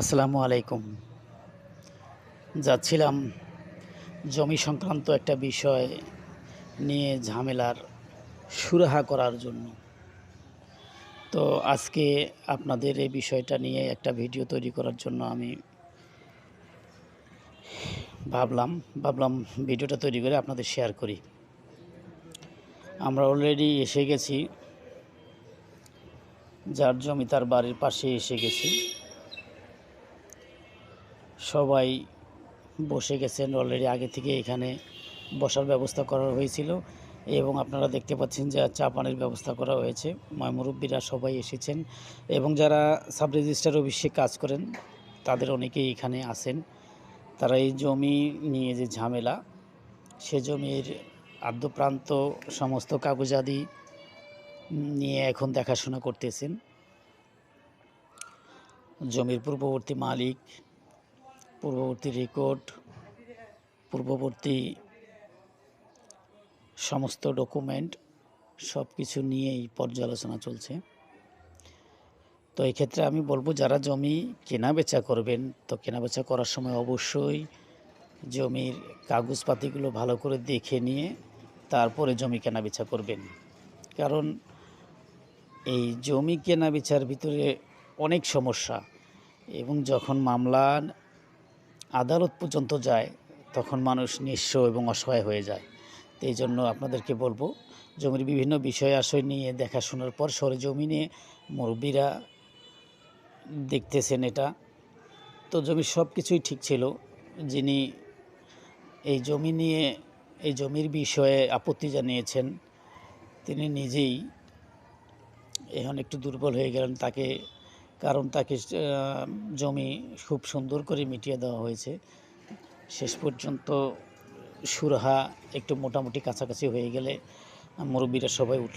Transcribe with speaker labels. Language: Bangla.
Speaker 1: আসসালামু আলাইকুম। যাচ্ছিলাম জমি সংক্রান্ত একটা বিষয় নিয়ে ঝামেলার সুরাহা করার জন্য। তো আজকে আপনাদের এই বিষয়টা নিয়ে একটা ভিডিও তৈরি করার জন্য আমি ভাবলাম ভাবলাম ভিডিওটা তৈরি করে আপনাদের শেয়ার করি। আমরা অলরেডি এসে গেছি, যার জমি তার বাড়ির পাশে এসে গেছি। সবাই বসে গেছেন অলরেডি আগে থেকে এখানে বসার ব্যবস্থা করা হয়েছিল এবং আপনারা দেখতে পাচ্ছেন যে চা পানির ব্যবস্থা করা হয়েছে। মুরব্বীরা সবাই এসেছেন এবং যারা সাব রেজিস্ট্রার অফিসে কাজ করেন, তাদের অনেকেই এখানে আসেন তারা এই জমি নিয়ে যে ঝামেলা, সে জমির আদ্যপ্রান্ত সমস্ত কাগজাদি নিয়ে এখন দেখাশোনা করতেছেন। জমির পূর্ববর্তী মালিক পূর্ববর্তী রেকর্ড পূর্ববর্তী সমস্ত ডকুমেন্ট সব কিছু নিয়েই পর্যালোচনা চলছে। তো এই ক্ষেত্রে আমি বলব, যারা জমি কেনা বেচা করবেন, তো কেনা বেচা করার সময় অবশ্যই জমির কাগজপাতিগুলো ভালো করে দেখে নিয়ে তারপরে জমি কেনা বেচা করবেন। কারণ এই জমি কেনা বেচার ভিতরে অনেক সমস্যা এবং যখন মামলা আদালত পর্যন্ত যায়, তখন মানুষ নিঃস্ব এবং অসহায় হয়ে যায়। তো এই জন্য আপনাদেরকে বলব, জমির বিভিন্ন বিষয় আশয় নিয়ে দেখাশোনার পর সরেজমিনে মুরব্বীরা দেখতেছেন এটা। তো জমির সব কিছুই ঠিক ছিল। যিনি এই জমি নিয়ে, এই জমির বিষয়ে আপত্তি জানিয়েছেন, তিনি নিজেই এখন একটু দুর্বল হয়ে গেলেন, তাকে কারণ তাকে জমি খুব সুন্দর করে মিটিয়ে দেওয়া হয়েছে। শেষ পর্যন্ত সুরাহা একটু মোটামুটি কাছাকাছি হয়ে গেলে মুরব্বীরা সবাই উঠলে।